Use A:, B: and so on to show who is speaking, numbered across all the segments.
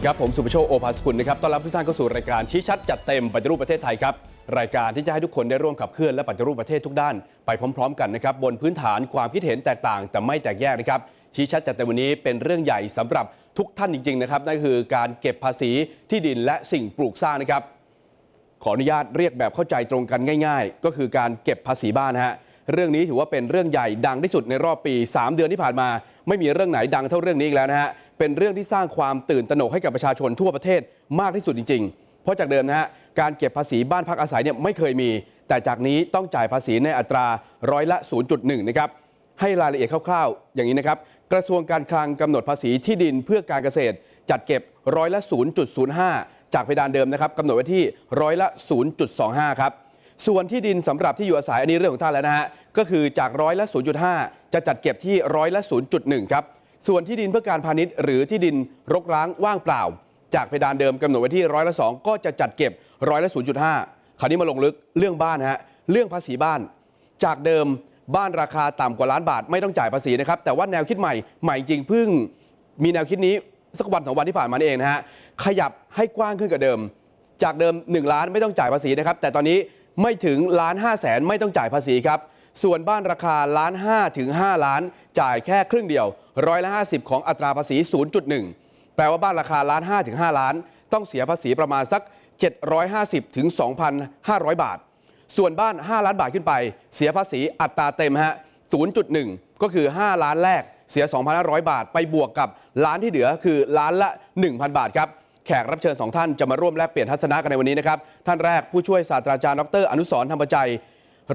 A: สวัสดีครับ ผมสุภโชคโอภาสกุลนะครับต้อนรับทุกท่านเข้าสู่รายการชี้ชัดจัดเต็มปฏิรูปประเทศไทยครับรายการที่จะให้ทุกคนได้ร่วมขับเคลื่อนและปฏิรูปประเทศทุกด้านไปพร้อม ๆ กันนะครับบนพื้นฐานความคิดเห็นแตกต่างแต่ไม่แตกแยกนะครับชี้ชัดจัดเต็มวันนี้เป็นเรื่องใหญ่สำหรับทุกท่านจริงๆนะครับนั่นคือการเก็บภาษีที่ดินและสิ่งปลูกสร้างนะครับขออนุญาตเรียกแบบเข้าใจตรงกันง่าย ๆ ก็คือการเก็บภาษีบ้านฮะเรื่องนี้ถือว่าเป็นเรื่องใหญ่ดังที่สุดในรอบปี 3 เดือนที่ผ่านมา ไม่มีเรื่องไหนดังเท่าเรื่องนี้อีกแล้วนะฮะ เป็นเรื่องที่สร้างความตื่นตระหนกให้กับประชาชนทั่วประเทศมากที่สุดจริง ๆ เพราะจากเดิมนะฮะการเก็บภาษีบ้านพักอาศัยเนี่ยไม่เคยมี แต่จากนี้ต้องจ่ายภาษีในอัตราร้อยละ 0.1 นะครับให้รายละเอียดคร่าวๆ อย่างนี้นะครับกระทรวงการคลังกำหนดภาษีที่ดินเพื่อการเกษตร จัดเก็บร้อยละ 0.05 จากเพดานเดิมนะครับกำหนดไว้ที่ร้อยละ 0.25 ครับส่วนที่ดินสำหรับที่อยู่อาศัยอันนี้เรื่องของท่านแล้วนะฮะก็คือจากร้อยละ 0.5 จะจัดเก็บที่ร้อยละ 0.1 ครับ ส่วนที่ดินเพื่อการพาณิชย์หรือที่ดินรกร้างว่างเปล่า จากเพดานเดิมกำหนดไว้ที่ร้อยละ2ก็จะจัดเก็บร้อยละ0.5คราวนี้มาลงลึกเรื่องบ้านฮะเรื่องภาษีบ้าน จากเดิมบ้านราคาต่ำกว่าล้านบาทไม่ต้องจ่ายภาษีนะครับแต่ว่าแนวคิดใหม่ใหม่จริงเพิ่ง มีแนวคิดนี้สักวันสองวันที่ผ่านมานเองนะฮะขยับให้กว้างขึ้นกว่าเดิม จากเดิม 1 ล้านไม่ต้องจ่ายภาษีนะครับแต่ตอนนี้ไม่ถึงล้าน5แสนไม่ต้องจ่ายภาษีครับ ส่วนบ้านราคาล้าน5ถึง5ล้าน จ่ายแค่ครึ่งเดียวร้อยละ50ของอัตราภาษี 0.1 แปลว่าบ้านราคาล้าน5ถึง5ล้าน ต้องเสียภาษีประมาณสัก 750ถึง2,500 บาท ส่วนบ้าน 5 ล้านบาทขึ้นไป เสียภาษีอัตราเต็มฮะ0.1 ก็คือ 5 ล้านแรกเสีย 2,500 บาท ไปบวกกับล้านที่เหลือคือล้านละ 1,000 บาทครับ แขกรับเชิญ 2 ท่านจะมาร่วมแลกเปลี่ยนทัศนะกันในวันนี้นะครับ ท่านแรกผู้ช่วยศาสตราจารย์ดรอนุสรธรรมจัย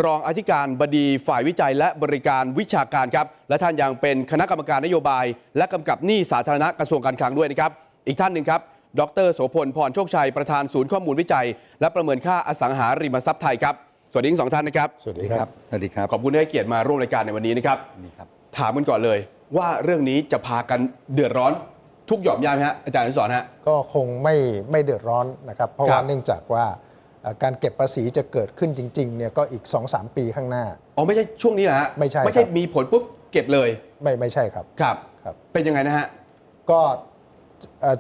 A: รองอธิการบดีฝ่ายวิจัยและบริการวิชาการครับ และท่านยังเป็นคณะกรรมการนโยบาย และกำกับหนี้สาธารณะกระทรวงการคลังด้วยนะครับ อีกท่านหนึ่งครับ ดรโสพลพรโชคชัยประธานศูนย์ข้อมูลวิจัย และประเมินค่าอสังหาริมทรัพย์ไทยครับสวัสดีทั้งสองท่านนะครับ
B: สวัสดีครับ
C: สวัสดีครับ
A: ขอบคุณที่ให้เกียรติมาร่วมรายการในวันนี้นะครับ
C: นี่ครับ
A: ถามกันก่อนเลย ว่าเรื่องนี้จะพากันเดือดร้อนทุกหย่อมย่ามไหมฮะอาจารย์อนุสรณ์ฮะ
B: ก็คงไม่ไม่เดือดร้อนนะครับ เพราะ
A: ครั
B: ว่า
A: บ
B: เนื่องจากว่าเอ่อ การเก็บภาษีจะเกิดขึ้นจริงๆเนี่ยก็อีก 2-3 ปีข้างหน้า
A: อ๋อไม่ใช่ช่วงนี้นะฮะ
B: ไม่ใช่
A: ไม่ใช่
B: ครับ
A: มีผลปุ๊บเก็บเลย
B: ไม่ไม่ใช่ครับ
A: ครับ
B: ครับ
A: เป็นยังไงนะฮะ
B: ก็เอ่อ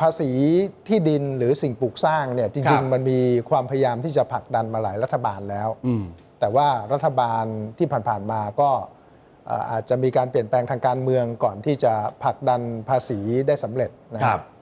B: ภาษีที่ดินหรือสิ่งปลูกสร้างเนี่ยจ
A: ครั
B: ริง
A: บ
B: ๆ มันมีความพยายามที่จะผลักดันมาหลายรัฐบาลแล้ว
A: อืม
B: แต่ว่ารัฐบาลที่ผ่านๆมาก็เอ่ออาจจะมีการเปลี่ยนแปลงทางการเมืองก่อนที่จะผลักดันภาษีได้สำเร็จนะ
A: ค
B: ค
A: รั
B: รับบเอ่อ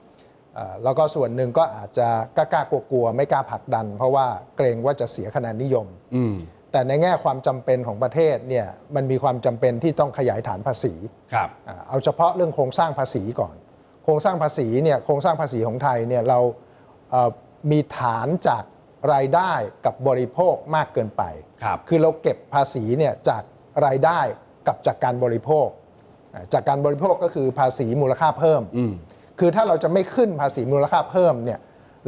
B: แล้วก็ส่วนหนึ่งก็อาจจะกล้าๆกลัวๆไม่กล้าผลักดัน เพราะว่าเกรงว่าจะเสียคะแนนนิยม
A: อืม
B: แต่ในแง่ความจำเป็นของประเทศเนี่ยมันมีความจำเป็นที่ต้องขยายฐานภาษี
A: ครับ
B: อ่าเอาเฉพาะเรื่องโครงสร้างภาษีก่อน โครงสร้างภาษีเนี่ยโครงสร้างภาษีของไทยเนี่ยเราเอ่อมีฐานจากรายได้กับบริโภคมากเกินไป
A: ครับ
B: คือเราเก็บภาษีเนี่ยจากรายได้กับจากการบริโภคอ่าจากการบริโภคก็คือภาษีมูลค่าเพิ่ม
A: อืม
B: คือถ้าเราจะไม่ขึ้นภาษีมูลค่าเพิ่มเนี่ย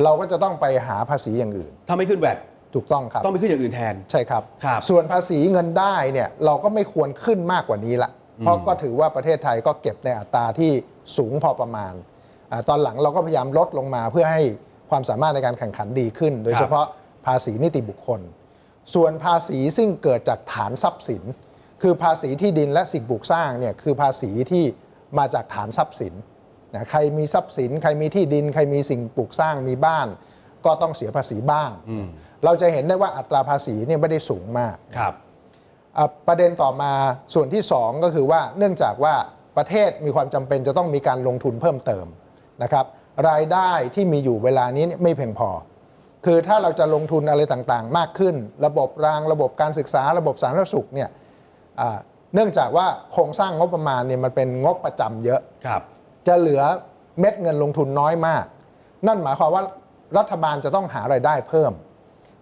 B: เราก็จะต้องไปหาภาษีอย่างอื่น
A: ถ้าไม่ขึ้นแวด
B: ถูกต้องครับ
A: ต้องไปขึ้นอย่างอื่นแทน
B: ใช่ครับ
A: ครับ
B: ส่วนภาษีเงินได้เนี่ยเราก็ไม่ควรขึ้นมากกว่านี้ละ เพราะก็ถือว่าประเทศไทยก็เก็บในอัตราที่สูงพอประมาณอาตอนหลังเราก็พยายามลดลงมาเพื่อให้ความสามารถในการแข่งขันดีขึ้น โดยเฉพาะภาษีนิติบุคคล ส่วนภาษีซึ่งเกิดจากฐานทรัพย์สิน คือภาษีที่ดินและสิ่งปลูกสร้างเนี่ยคือภาษีที่มาจากฐานทรัพย์สิน นะใครมีทรัพย์สิน ใครมีที่ดิน ใครมีสิ่งปลูกสร้างมีบ้าน ก็ต้องเสียภาษีบ้าง
A: อืม
B: เราจะเห็นได้ว่าอัตราภาษีเนี่ยไม่ได้สูงมาก
A: ครับ
B: อะประเด็นต่อมาส่วนที่ 2 ก็คือว่าเนื่องจากว่าประเทศมีความจำเป็นจะต้องมีการลงทุนเพิ่มเติมนะครับ รายได้ที่มีอยู่เวลานี้เนี่ยไม่เพียงพอ คือถ้าเราจะลงทุนอะไรต่างๆ มากขึ้น ระบบรางระบบการศึกษาระบบสาธารณสุขเนี่ยอ่าเนื่องจากว่าโครงสร้างงบประมาณเนี่ยมันเป็นงบประจำเยอะ
A: ครับ
B: จะเหลือเม็ดเงินลงทุนน้อยมาก นั่นหมายความว่ารัฐบาลจะต้องหารายได้เพิ่ม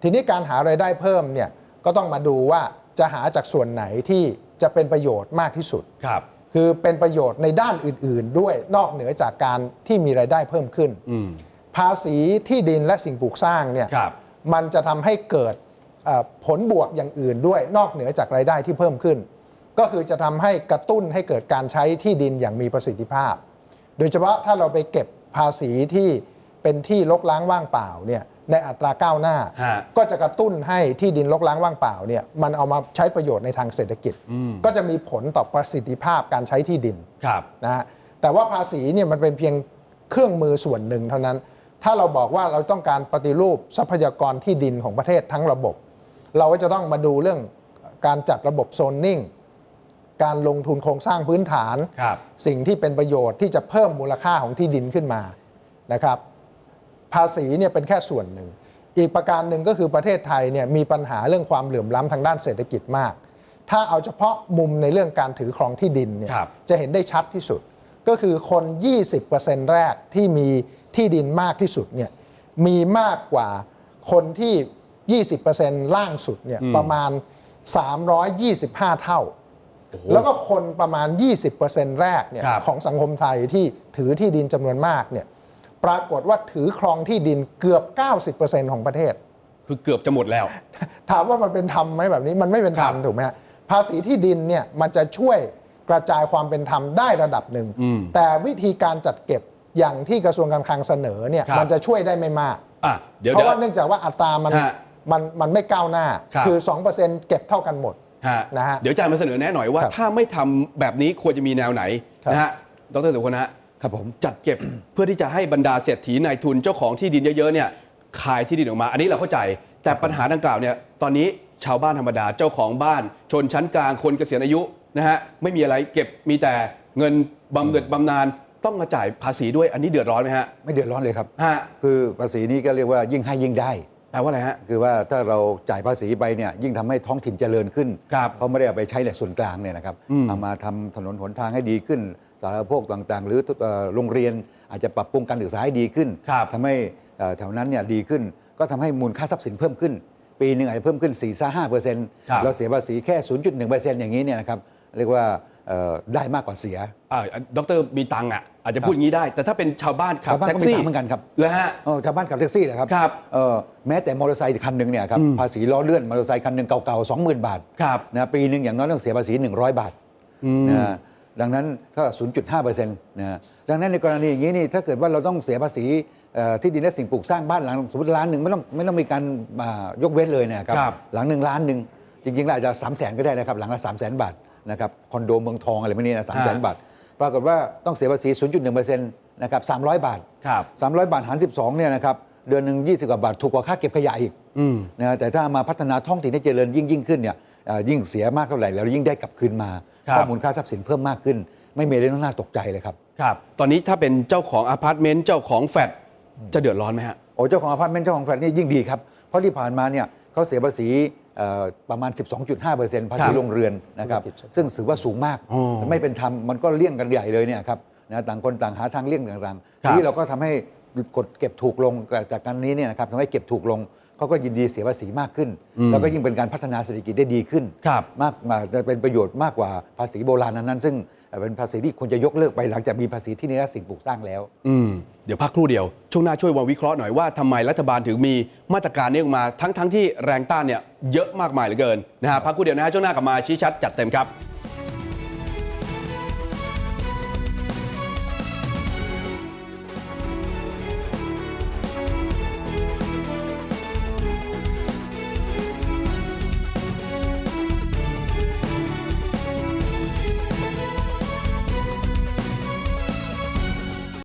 B: ทีนี้การหารายได้เพิ่มเนี่ยก็ต้องมาดูว่าจะหาจากส่วนไหนที่จะเป็นประโยชน์มากที่สุด
A: ครับ
B: คือเป็นประโยชน์ในด้านอื่น ๆ ด้วยนอกเหนือจากการที่มีรายได้เพิ่มขึ้น
A: อืม
B: ภภาษีที่ดินและสิ่งปลูกสร้างเนี่ย
A: ครับ
B: มันจะทำให้เกิดเอ่อผลบวกอย่างอื่นด้วยนอกเหนือจากรายได้ที่เพิ่มขึ้น ก็คือจะทำให้กระตุ้นให้เกิดการใช้ที่ดินอย่างมีประสิทธิภาพ โดยเฉพาะถ้าเราไปเก็บภาษีที่เป็นที่ลกล้างว่างเปล่าเนี่ยในอัตราก้าวหน้า
A: ฮะ
B: ก็จะกระตุ้นให้ที่ดินลกล้างว่างเปล่าเนี่ยมันเอามาใช้ประโยชน์ในทางเศรษฐกิจ
A: อืม
B: ก็จะมีผลต่อประสิทธิภาพการใช้ที่ดิน
A: ครับ
B: นะฮะแต่ว่าภาษีเนี่ยมันเป็นเพียงเครื่องมือส่วนหนึ่งเท่านั้น ถ้าเราบอกว่าเราต้องการปฏิรูปทรัพยากรที่ดินของประเทศทั้งระบบ เราก็จะต้องมาดูเรื่องการจัดระบบโซนนิ่ง การลงทุนโครงสร้างพื้นฐาน
A: ครับ
B: สิ่งที่เป็นประโยชน์ที่จะเพิ่มมูลค่าของที่ดินขึ้นมานะครับ ภาษีเนี่ยเป็นแค่ส่วนหนึ่ง อีกประการหนึ่งก็คือประเทศไทยเนี่ยมีปัญหาเรื่องความเหลื่อมล้ำทางด้านเศรษฐกิจมาก ถ้าเอาเฉพาะมุมในเรื่องการถือครองที่ดินเนี่ย
A: ครับ
B: จะเห็นได้ชัดที่สุด ก็คือคน 20%แรกที่มีที่ดินมากที่สุดเนี่ยมีมากกว่าคนที่ 20%ล่างสุดเนี่ย
A: อืม
B: ประมาณ 325 เท่า
A: โอ้โห
B: แล้วก็คนประมาณ 20%แรกเนี่ย
A: ครับ
B: ของสังคมไทยที่ถือที่ดินจำนวนมากเนี่ยปรากฏว่าถือครองที่ดินเกือบ 90%ของประเทศ
A: คือเกือบจะหมดแล้ว
B: ถามว่ามันเป็นธรรมไหมแบบนี้มันไม่เป็นธรรม
A: ครับ
B: ถูกไหมฮะภาษีที่ดินเนี่ยมันจะช่วยกระจายความเป็นธรรมได้ระดับหนึ่ง
A: อืม
B: แต่วิธีการจัดเก็บอย่างที่กระทรวงการคลังเสนอเนี่ย
A: ครับ
B: มันจะช่วยได้ไม่มาก
A: อะเดี๋ยว
B: เพราะ
A: เดี๋ยว
B: ว่าเนื่องจากว่าอัตรามัน
A: ฮะ
B: มันมันไม่ก้าวหน้า
A: ครับ
B: คือ 2%เก็บเท่ากันหมด
A: ฮะ
B: นะฮะ
A: เดี๋ยวอาจารย์มาเสนอแนะหน่อยว่า
B: ครับ
A: ถ้าไม่ทำแบบนี้ควรจะมีแนวไหน
B: ครับ
A: นะฮะดรสุพนะ
C: ครับผม
A: จัดเก็บเพื่อที่จะให้บรรดาเศรษฐีนายทุนเจ้าของที่ดินเยอะๆเนี่ยขายที่ดินออกมา อันนี้เราเข้าใจ แต่ปัญหาดังกล่าวเนี่ยตอนนี้ชาวบ้านธรรมดาเจ้าของบ้าน ชนชั้นกลางคนเกษียณอายุนะฮะไม่มีอะไรเก็บมีแต่เงินบำเหน็จบำนาญต้องมาจ่ายภาษีด้วยอันนี้เดือดร้อนไหมฮะ
C: ไม่เดือดร้อนเลยครับ
A: ฮะ
C: คือภาษีนี้ก็เรียกว่ายิ่งให้ยิ่งได้
A: แปลว่าอะไรฮะ
C: คือว่าถ้าเราจ่ายภาษีไปเนี่ยยิ่งทำให้ท้องถิ่นเจริญขึ้น
A: ครับ
C: เพราะไม่ได้เอาไปใช้แหล่งส่วนกลางเนี่ยนะครับ
A: อืม
C: เอามาทำถนนหนทางให้ดีขึ้น สาธารณโภคต่างๆ หรือเอ่อโรงเรียนอาจจะปรับปรุงการศึกษาให้ดีขึ้น
A: ครับ
C: ทำให้เอ่อแถวนั้นเนี่ยดีขึ้น ก็ทำให้มูลค่าทรัพย์สินเพิ่มขึ้น ปีหนึ่งอาจจะเพิ่มขึ้น4ี่ห้าเปอร์เซ็นต์
A: ครับ
C: เราเสียภาษีแค่ 0.1เปอร์เซ็นต์อย่างนี้เนี่ยนะครับ เรียกว่าเอ่อได้มากกว่าเสีย
A: อ่าดรมีตังค์อะอาจจะพูดอย่างนี้ได้ แต่ถ้าเป็นชาวบ้านขับ
C: ชาวบ้าน
A: แท็ก
C: ก็มี
A: ซี่
C: ตังค์เหมือนกันครับ
A: แล้วฮะ
C: เออชาวบ้านขับแท็กซี่นะครับ
A: ครับ
C: เออแม้แต่มอเตอร์ไซค์คันหนึ่งเนี่ยครับ
A: อืม
C: ภาษีล้อเลื่อนมอเตอร์ไซค์คันหนึ่งเก่าๆ20,000บาท
A: ครับ
C: นะปีหนึ่งอย่างน้อยต้องเสียภาษี 100 บาท
A: อืม
C: นะดังนั้นก็0.5เปอร์เซ็นต์นะดังนั้นในกรณีอย่างนี้นี่ถ้าเกิดว่าเราต้องเสียภาษีเอ่อที่ดินและสิ่งปลูกสร้างบ้านหลังสมมติล้านหนึ่งไม่ต้องไม่ต้องมีการมายกเว้นเลยเนะครับ
A: ครับ
C: หลังหนึ่งล้านหนึ่งจริงๆแล้วอาจจะ3 0 0แสนก็ได้นะครับหลังละ3 0 0แสนบาท นะครับคอนโดเมืองทองอะไรพวกนี้นะสามแสนบาท ปรากฏว่าต้องเสียภาษี 0.1เปอร์เซ็นต์นะครับ300 บาท
A: ครับ
C: 300 บาทหาร 12เนี่ยนะครับเดือนหนึ่ง20 กว่าบาท ถูกกว่าค่าเก็บขยะอีก
A: อืม
C: นะแต่ถ้ามาพัฒนาท้องถิ่นให้เจริญยิ่งยิ่งขึ้นเนี่ยเอ่อยิ่งเสียมากเท่าไหร่แล้วยิ่งได้กลับคืนมา
A: ครับ
C: ข้อมูลค่าทรัพย์สินเพิ่มมากขึ้น ไม่มีอะไรต้องน่าตกใจเลยครับ
A: ครับ ตอนนี้ถ้าเป็นเจ้าของอพาร์ตเมนต์เจ้าของแฟลตจะเดือดร้อนไหมฮะ
C: โอ้เจ้าของอพาร์ตเมนต์เจ้าของแฟลตนี่ยิ่งดีครับ เพราะที่ผ่านมาเนี่ยเขาเสียภาษีเอ่อ ประมาณ 12.5%ภาษี
A: ครับ
C: โรงเรือนนะครับ
B: ธุรกิจ
C: ซึ่งถือว่าสูงมาก
A: อ๋อ
C: ไม่เป็นธรรมมันก็เลี่ยงกันใหญ่เลยเนี่ยครับนะต่างคนต่างหาทางเลี่ยงต่างๆ
A: ครั
C: ที
A: บ
C: นี้เราก็ทำให้กดเก็บถูกลงจากการนี้เนี่ยนะครับทำให้เก็บถูกลง เขาก็ยินดีเสียภาษีมากขึ้น แล้วก็ยิ่งเป็นการพัฒนาเศรษฐกิจได้ดีขึ้น
A: ครับ
C: มากมาจะเป็นประโยชน์มากกว่าภาษีโบราณนั้นๆซึ่งเป็นภาษีที่ควรจะยกเลิกไปหลังจากมีภาษีที่นี่และสิ่งปลูกสร้างแล้ว
A: อืมเดี๋ยวพักครู่เดียว ช่วงหน้าช่วยมาวิเคราะห์หน่อยว่าทำไมรัฐบาลถึงมีมาตรการนี้ออกมาทั้งทั้งที่แรงต้านเนี่ยเยอะมากมายเหลือเกินนะฮะพักครู่เดียวนะฮะช่วงหน้ากลับมาชี้ชัดจัดเต็มครับ